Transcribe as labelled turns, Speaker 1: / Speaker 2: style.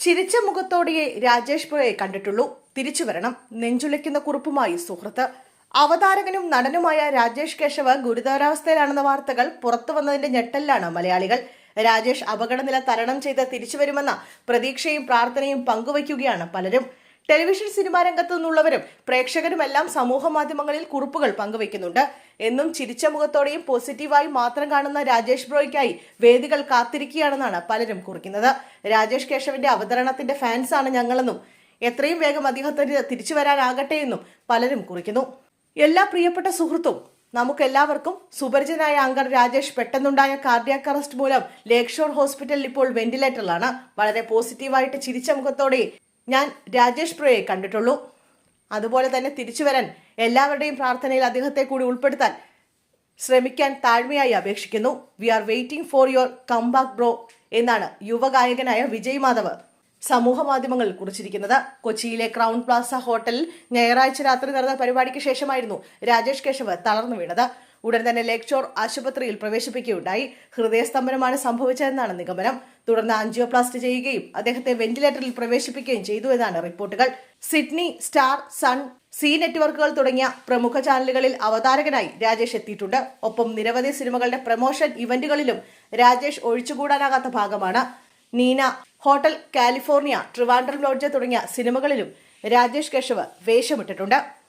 Speaker 1: ചിരിച്ച മുഖത്തോടെയേ രാജേഷ് പോയെ കണ്ടിട്ടുള്ളൂ. തിരിച്ചു വരണം. നെഞ്ചുലയ്ക്കുന്ന കുറിപ്പുമായി സുഹൃത്ത്. അവതാരകനും നടനുമായ രാജേഷ് കേശവ് ഗുരുതരാവസ്ഥയിലാണെന്ന വാർത്തകൾ പുറത്തു വന്നതിന്റെ ഞെട്ടലിലാണ് മലയാളികൾ. രാജേഷ് അപകടനില തരണം ചെയ്ത് തിരിച്ചുവരുമെന്ന പ്രതീക്ഷയും പ്രാർത്ഥനയും പങ്കുവയ്ക്കുകയാണ് പലരും. ടെലിവിഷൻ സിനിമാ രംഗത്തു നിന്നുള്ളവരും പ്രേക്ഷകരുമെല്ലാം സമൂഹ മാധ്യമങ്ങളിൽ കുറിപ്പുകൾ പങ്കുവയ്ക്കുന്നുണ്ട്. എന്നും ചിരിച്ച മുഖത്തോടെയും പോസിറ്റീവായി മാത്രം കാണുന്ന രാജേഷ് ബ്രോയ്ക്കായി വേദികൾ കാത്തിരിക്കുകയാണെന്നാണ് പലരും കുറിക്കുന്നത്. രാജേഷ് കേശവന്റെ അവതരണത്തിന്റെ ഫാൻസാണ് ഞങ്ങളെന്നും എത്രയും വേഗം അദ്ദേഹത്തിന് തിരിച്ചു വരാനാകട്ടെ എന്നും പലരും കുറിക്കുന്നു. എല്ലാ പ്രിയപ്പെട്ട സുഹൃത്തും നമുക്കെല്ലാവർക്കും സുപരിചിതനായ ആങ്കർ രാജേഷ് പെട്ടെന്നുണ്ടായ കാർഡിയാക് അറസ്റ്റ് മൂലം ലേക്ഷോർ ഷോർ ഹോസ്പിറ്റലിൽ ഇപ്പോൾ വെന്റിലേറ്ററിലാണ്. വളരെ പോസിറ്റീവായിട്ട് ചിരിച്ച മുഖത്തോടെ ഞാൻ രാജേഷ് പ്രോയെ കണ്ടിട്ടുള്ളൂ. അതുപോലെ തന്നെ തിരിച്ചു വരാൻ എല്ലാവരുടെയും പ്രാർത്ഥനയിൽ അദ്ദേഹത്തെ കൂടി ഉൾപ്പെടുത്താൻ ശ്രമിക്കാൻ താഴ്മയായി അപേക്ഷിക്കുന്നു. We are waiting for your comeback bro എന്നാണ് യുവഗായകനായ വിജയ് മാധവ് സമൂഹ മാധ്യമങ്ങളിൽ കുറിച്ചിരിക്കുന്നത്. കൊച്ചിയിലെ ക്രൗൺ പ്ലാസ ഹോട്ടലിൽ ഞായറാഴ്ച രാത്രി നടന്ന പരിപാടിക്ക് ശേഷമായിരുന്നു രാജേഷ് കേശവ് തളർന്നു വീണത്. ഉടൻ തന്നെ ലേക്ക് ഷോർ ആശുപത്രിയിൽ പ്രവേശിപ്പിക്കുകയുണ്ടായി. ഹൃദയസ്തംഭനമാണ് സംഭവിച്ചതെന്നാണ് നിഗമനം. തുടർന്ന് ആൻജിയോപ്ലാസ്റ്റ് ചെയ്യുകയും അദ്ദേഹത്തെ വെന്റിലേറ്ററിൽ പ്രവേശിപ്പിക്കുകയും ചെയ്തു എന്നാണ് റിപ്പോർട്ടുകൾ. സിഡ്നി സ്റ്റാർ സൺ സി നെറ്റ്വർക്കുകൾ തുടങ്ങിയ പ്രമുഖ ചാനലുകളിൽ അവതാരകനായി രാജേഷ് എത്തിയിട്ടുണ്ട്. ഒപ്പം നിരവധി സിനിമകളുടെ പ്രമോഷൻ ഇവന്റുകളിലും രാജേഷ് ഒഴിച്ചുകൂടാനാകാത്ത ഭാഗമാണ്. Neena hotel California Trivandrum lodge തുടങ്ങിയ സിനിമകളിലും രാജേഷ് കേശവ് വേഷമിട്ടിട്ടുണ്ട്.